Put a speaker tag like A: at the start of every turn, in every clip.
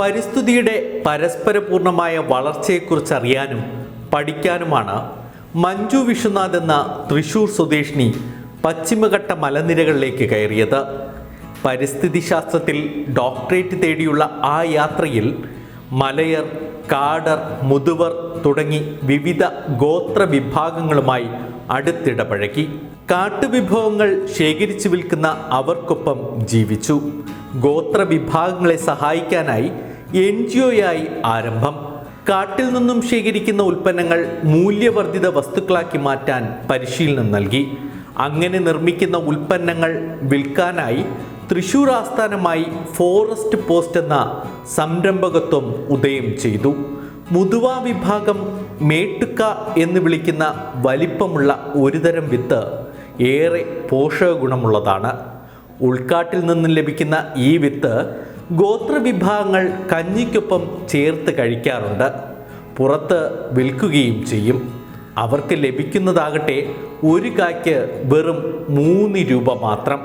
A: പരിസ്ഥിതിയുടെ പരസ്പരപൂർണമായ വളർച്ചയെക്കുറിച്ച് അറിയാനും പഠിക്കാനുമാണ് മഞ്ജു വിശ്വനാഥ് എന്ന തൃശൂർ സ്വദേശിനി പശ്ചിമഘട്ട മലനിരകളിലേക്ക് കയറിയത്. പരിസ്ഥിതി ശാസ്ത്രത്തിൽ ഡോക്ടറേറ്റ് തേടിയുള്ള ആ യാത്രയിൽ മലയർ കാടർ മുതുവർ തുടങ്ങി വിവിധ ഗോത്ര വിഭാഗങ്ങളുമായി അടുത്തിടപഴകി. കാട്ടുവിഭവങ്ങൾ ശേഖരിച്ചു വിൽക്കുന്ന അവർക്കൊപ്പം ജീവിച്ചു. ഗോത്രവിഭാഗങ്ങളെ സഹായിക്കാനായി എൻ ജി ഒയായി ആരംഭം. കാട്ടിൽ നിന്നും ശേഖരിക്കുന്ന ഉൽപ്പന്നങ്ങൾ മൂല്യവർദ്ധിത വസ്തുക്കളാക്കി മാറ്റാൻ പരിശീലനം നൽകി. അങ്ങനെ നിർമ്മിക്കുന്ന ഉൽപ്പന്നങ്ങൾ വിൽക്കാനായി തൃശൂർ ആസ്ഥാനമായി ഫോറസ്റ്റ് പോസ്റ്റ് എന്ന സംരംഭകത്വം ഉദയം ചെയ്തു. മുതുവ വിഭാഗം മേട്ടുക്ക എന്ന് വിളിക്കുന്ന വലിപ്പമുള്ള ഒരുതരം വിത്ത് ഏറെ പോഷക ഗുണമുള്ളതാണ് ഉൾക്കാട്ടിൽ നിന്നും ലഭിക്കുന്ന ഈ വിത്ത് ഗോത്രവിഭാഗങ്ങൾ കഞ്ഞിക്കൊപ്പം ചേർത്ത് കഴിക്കാറുണ്ട്. പുറത്ത് വിൽക്കുകയും ചെയ്യും. അവർക്ക് ലഭിക്കുന്നതാകട്ടെ ഒരു കായ്ക്ക് വെറും മൂന്ന് രൂപ മാത്രം.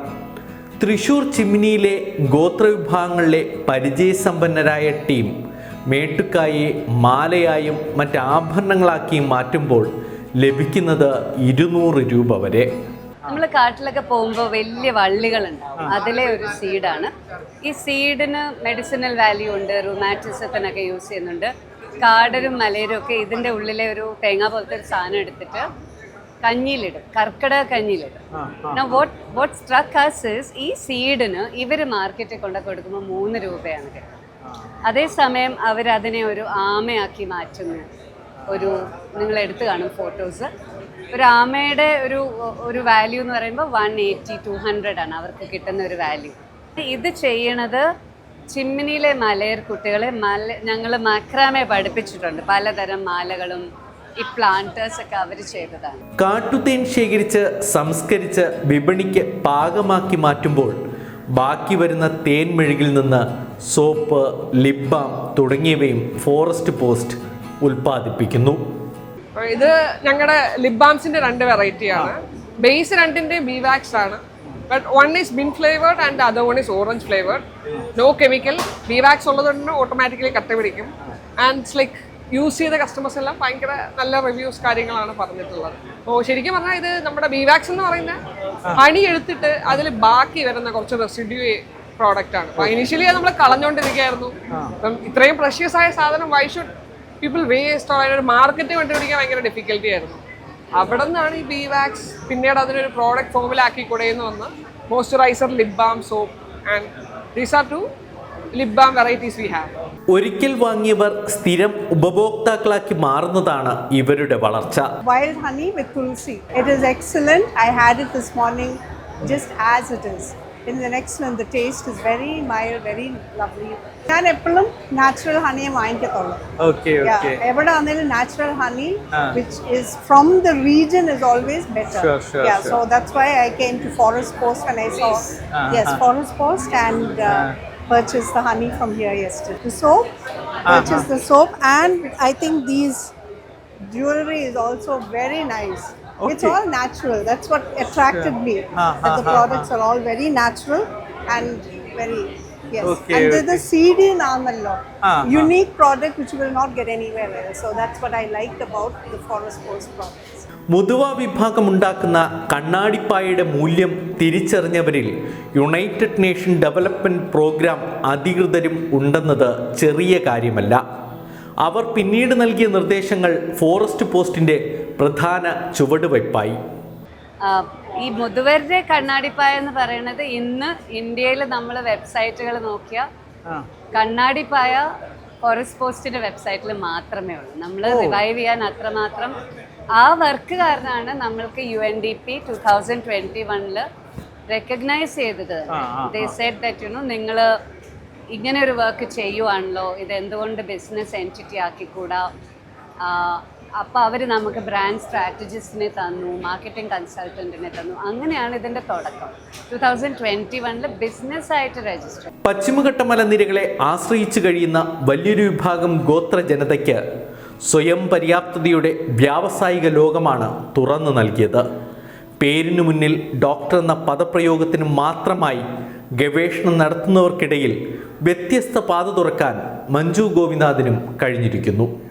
A: തൃശൂർ ചിമ്മിനിയിലെ ഗോത്രവിഭാഗങ്ങളിലെ പരിചയസമ്പന്നരായ ടീം മേട്ടുക്കായെ മാലയായും മറ്റ് ആഭരണങ്ങളാക്കിയും മാറ്റുമ്പോൾ ലഭിക്കുന്നത് ഇരുന്നൂറ് രൂപ വരെ.
B: നമ്മൾ കാട്ടിലൊക്കെ പോകുമ്പോൾ വലിയ വള്ളികളുണ്ട് അതിലെ ഒരു സീഡാണ് ഈ സീഡിന് മെഡിസിനൽ വാല്യൂ ഉണ്ട് റുമാറ്റിസത്തിനൊക്കെ യൂസ് ചെയ്യുന്നുണ്ട്. കാടരും മലയരും ഒക്കെ ഇതിന്റെ ഉള്ളിലെ ഒരു തേങ്ങ പോലത്തെ ഒരു സാധനം എടുത്തിട്ട് കഞ്ഞിയിലിടും. കർക്കിടക കഞ്ഞിയിലിടും. What what struck us is ഈ സീഡിന് ഇവർ മാർക്കറ്റിൽ കൊണ്ടൊക്കെ കൊടുക്കുമ്പോൾ മൂന്ന് രൂപയാണ് കിട്ടുന്നത്. അതേസമയം അവരതിനെ ഒരു ആമയാക്കി മാറ്റുന്നു. ഒരു നിങ്ങൾ എടുത്തു കാണും ഫോട്ടോസ് ഒരു ആമയുടെ ഒരു ഒരു വാല്യൂ എന്ന് പറയുമ്പോൾ വൺ എയ്റ്റി ടു ഹൺഡ്രഡ് ആണ് അവർക്ക് കിട്ടുന്ന ഒരു വാല്യൂ ഇത് ചെയ്യണത് ചിമ്മിനിയിലെ മലയർ കുട്ടികളെ മല ഞങ്ങൾ മക്രാമെ പഠിപ്പിച്ചിട്ടുണ്ട്. പലതരം മാലകളും ഈ പ്ലാന്റേഴ്സ് ഒക്കെ അവർ ചെയ്തതാണ്.
A: കാട്ടുതേൻ ശേഖരിച്ച് സംസ്കരിച്ച് വിപണിക്ക് പാകമാക്കി മാറ്റുമ്പോൾ ബാക്കി വരുന്ന തേൻ മെഴുകിൽ നിന്ന് സോപ്പ് ലിപ് ബാം തുടങ്ങിയവയും ഫോറസ്റ്റ് പോസ്റ്റ് ഉൽപ്പാദിപ്പിക്കുന്നു.
C: ഇത് ഞങ്ങളുടെ ലിബാംസിന്റെ രണ്ട് വെറൈറ്റിയാണ് ബേസ് രണ്ടിന്റെ ബീവാക്സ് ആണ്. But one is bean flavoured and other one is orange flavoured no chemical beeswax ഉള്ളതുകൊണ്ട് ഓട്ടോമാറ്റിക്കലി കട്ട പിടിക്കും. ആൻഡ് ലൈക്ക് യൂസ് ചെയ്ത കസ്റ്റമേഴ്സ് എല്ലാം ഭയങ്കര നല്ല റിവ്യൂസ് കാര്യങ്ങളാണ് പറഞ്ഞിട്ടുള്ളത്. അപ്പോൾ ശരിക്കും പറഞ്ഞാൽ ഇത് നമ്മുടെ ബീവാക്സ് എന്ന് പറയുന്ന പണി എടുത്തിട്ട് അതിൽ ബാക്കി വരുന്ന കുറച്ച് റെസിഡ്യൂ പ്രോഡക്റ്റ് ആണ്. അപ്പോൾ ഇനിഷ്യലി അത് നമ്മൾ കളഞ്ഞുകൊണ്ടിരിക്കുകയായിരുന്നു അപ്പം ഇത്രയും പ്രഷ്യസ് ആയ സാധനം വൈ ഷുഡ് പീപ്പിൾ വേസ്റ്റ് ഒരു മാർക്കറ്റ് കണ്ടുപിടിക്കാൻ ഭയങ്കര ഡിഫിക്കൽട്ടി ആയിരുന്നു. അവിടെ നിന്നാണ് ഈ ബി വാക്സ് പിന്നീട് അതിനൊരു പ്രോഡക്റ്റ് ഫോമിലാക്കി കൂടെയെന്ന് വന്ന് moisturiser lip balm soap and these are two lip balm varieties we have
A: ഒരിക്കൽ വാങ്ങിയവർ സ്ഥിരം ഉപഭോക്താക്കളാക്കി മാറുന്നതാണ് ഇവരുടെ വളർച്ച.
D: Wild honey with tulsi it is excellent I had it this morning just as it is. In the next one, the taste is very mild, very lovely. ഞാൻ എപ്പോഴും natural ഹണിയെ വാങ്ങിക്കത്തുള്ളൂ
A: ഓക്കെ
D: Yeah, എവിടെ വന്നാലും natural honey which is from the region is always better
A: Sure, sure,
D: yeah
A: sure.
D: so that's why i came to forest post and i saw yes forest post and uh, purchased the honey from here yesterday the soap purchased the soap and i think these jewelry is also very nice it's all natural that's what attracted me
A: Uh-huh.
D: that the
A: ah,
D: products are all very natural and very yes
A: Okay,
D: and okay. the
A: seed
D: CD Namallo.
A: Uh-huh.
D: Unique product which you will not get anywhere else. So that's what I liked about the Forest Post products.
A: മുതുവ വിഭാഗം ഉണ്ടാക്കുന്ന കണ്ണാടിപ്പായയുടെ മൂല്യം തിരിച്ചറിഞ്ഞവരിൽ United nation development programme അധികൃതരും ഉണ്ടെന്നത് ചെറിയ കാര്യമല്ല അവർ പിന്നീട് നൽകിയ നിർദ്ദേശങ്ങൾ ഫോറസ്റ്റ് പോസ്റ്റിന്റെ പ്രധാന ചുവടുവയ്പായി
B: ഈ മുതുവരുടെ കണ്ണാടിപ്പായ എന്ന് പറയുന്നത് ഇന്ന് ഇന്ത്യയിൽ നമ്മൾ വെബ്സൈറ്റുകൾ നോക്കിയ കണ്ണാടിപ്പായ ഫോറസ്റ്റ് പോസ്റ്റിന്റെ വെബ്സൈറ്റിൽ മാത്രമേ ഉള്ളൂ. നമ്മൾ റിവൈവ് ചെയ്യാൻ അത്രമാത്രം ആ വർക്ക് കാരണമാണ് നമ്മൾക്ക് U N D P two thousand twenty വണ്ണിൽ റെക്കഗ്നൈസ് ചെയ്തത് they said that you know നിങ്ങൾ ഇങ്ങനെ ഒരു വർക്ക് ചെയ്യുവാണല്ലോ ഇത് എന്തുകൊണ്ട് ബിസിനസ് എന്റിറ്റി ആക്കിക്കൂടാ അപ്പോൾ അവർ നമുക്ക് ബ്രാൻഡ് സ്ട്രാറ്റജിസ്റ്റിനെ തന്നു മാർക്കറ്റിംഗ് കൺസൾട്ടന്റിനെ തന്നു. അങ്ങനെയാണ് ഇതിന്റെ തുടക്കം. ടു തൗസൻഡ് ട്വന്റി വണ്ണിൽ ബിസിനസ്സായിട്ട് രജിസ്റ്റർ
A: പശ്ചിമഘട്ട മലനിരകളെ ആശ്രയിച്ചു കഴിയുന്ന വലിയൊരു വിഭാഗം ഗോത്ര ജനതയ്ക്ക് സ്വയം പര്യാപ്തതയുടെ വ്യാവസായിക ലോകമാണ് തുറന്നു നൽകിയത്. പേരിനു മുന്നിൽ ഡോക്ടർ എന്ന പദപ്രയോഗത്തിന് മാത്രമായി ഗവേഷണം നടത്തുന്നവർക്കിടയിൽ വ്യത്യസ്ത പാത തുറക്കാൻ മഞ്ജു ഗോപിനാഥിനും കഴിഞ്ഞിരിക്കുന്നു.